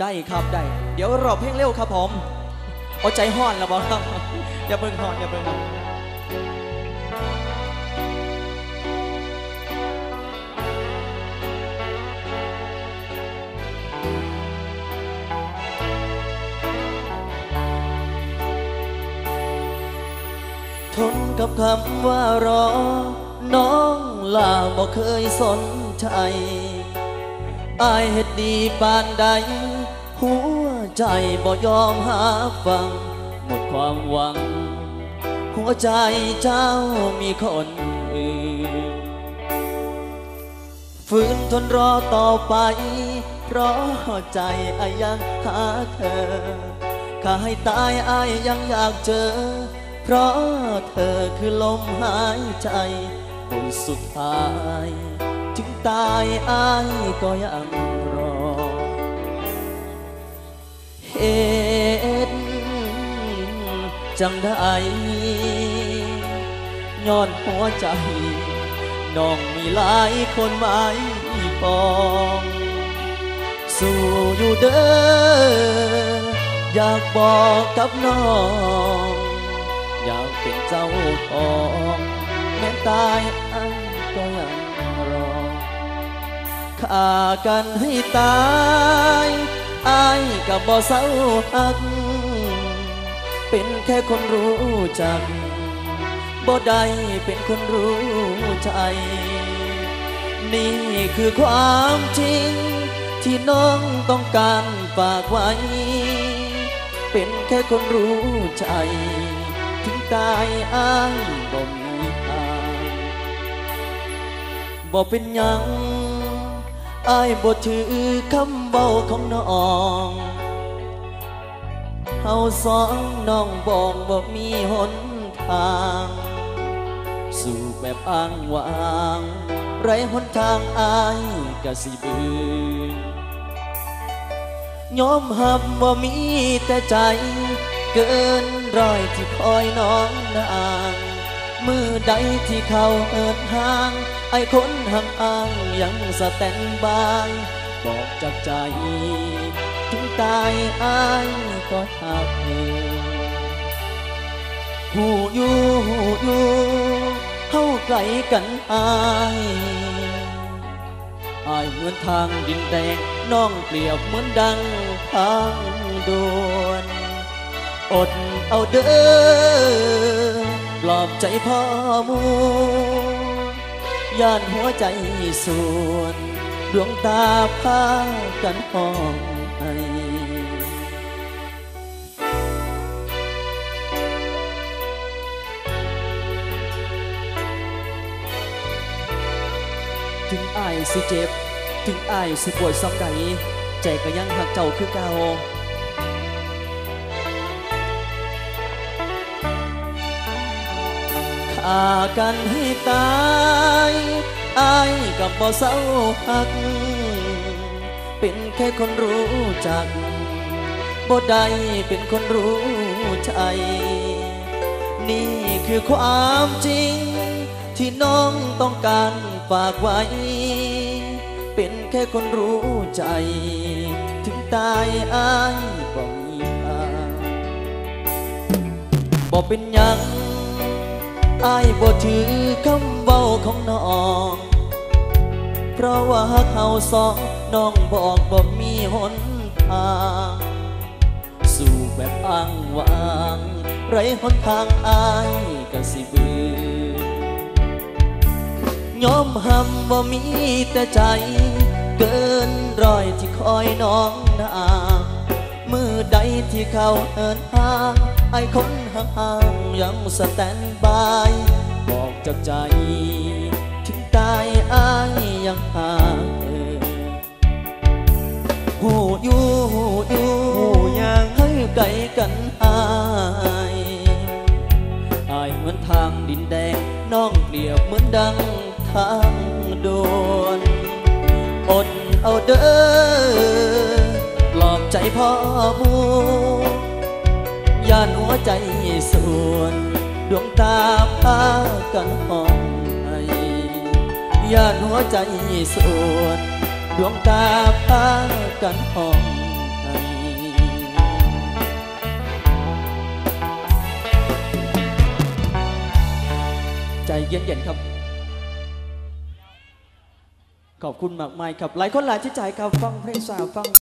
ได้ครับได้ เดี๋ยวรอเพลงเร็วครับผมเอาใจห้อนแล้วบอกครับอย่าเบิ่งห้อนอย่าเบิ่งห้อนทนกับคำว่ารอ น้องลาบ่เคยสนใจ อายเฮ็ดดีปานใด หัวใจบ่ยอมหาฟัง หมดความหวัง หัวใจเจ้ามีคนอื่นฝืนทนรอต่อไป เพราะใจอายยังหาเธอข้าให้ตายอายยังอยากเจอ เพราะเธอคือลมหายใจบนสุดท้าย ถึงตายอายก็ยังรอ เหตุจังได้ย้อนหัวใจน้องมีหลายคนไม้ปอง สู้อยู่เด้ออยากบอกกับน้อง อยากเป็นเจ้าของแม้ตายอันก็ยัง ฆ่ากันให้ตายอายกับบ่เศร้าหัก เป็นแค่คนรู้จักบ่ได้เป็นคนรู้ใจ นี่คือความจริง ที่น้องต้องการฝากไว้ เป็นแค่คนรู้ใจ ถึงตายอ้างบ่มีทางบ่เป็นยัง อายบ่ถือคำเบาของน้องเฮาสองน้องบอกบ่มีหนทาง สู่แบบอ้างว้าง ไรหนทางอายกะสิบืนยอมหับว่ามีแต่ใจ เกินร้อยที่คอยน้องนางมือใดที่เขาเอินห่าง ไอ้คนห่างอ้างยังสแตนบาย บอกจากใจ ถึงตายอายก็หักเธอหูอยู่หูอยู่เฮาไกลกันอายอายเหมือนทางดินแดงน้องเปรียบเหมือนดังทางด่วนอดเอาเด้อปลอบใจพ่อมู ย่านหัวใจส่วน ดวงตาพากันห้องไห้ถึงอายสิเจ็บ ถึงอายสิปวดซ้ำใด ใจก็ยังหักเจ้าคือเก่า ฆ่ากันให้ตายอายกับบ่เศร้าหัก เป็นแค่คนรู้จักบ่ได้เป็นคนรู้ใจ นี่คือความจริง ที่น้องต้องการฝากไว้ เป็นแค่คนรู้ใจ ถึงตายอายก็มีทางบ่เป็นยัง อายบ่ถือคำเว้าของน้อง เพราะว่าเฮาสองน้องบอกบ่มีหนทาง สู่แบบอ้างวาง ไรหนทางอายก็สิบือยอมหำว่ามีแต่ใจ เกินรอยที่คอยน้องนา ใดที่เขาเอินห่างไอ้คนห่างๆยังสแตนบาย บอกจากใจ ถึงตายอายยังห่าเธอหูอยู่หูอยู่หูยังให้ไกลกันอายอายเหมือนทางดินแดงน้องเปรียบเหมือนดังทางด่วนอดเอาเด้อ ใจพ่อมูย่านหัวใจส่วนดวงตาพากันห้องไอย่านหัวใจส่วนดวงตาพากันห้องใจเย็นๆครับขอบคุณมากมายครับ หลายคนหลายที่ใจครับ ฟังเพลงสาวฟัง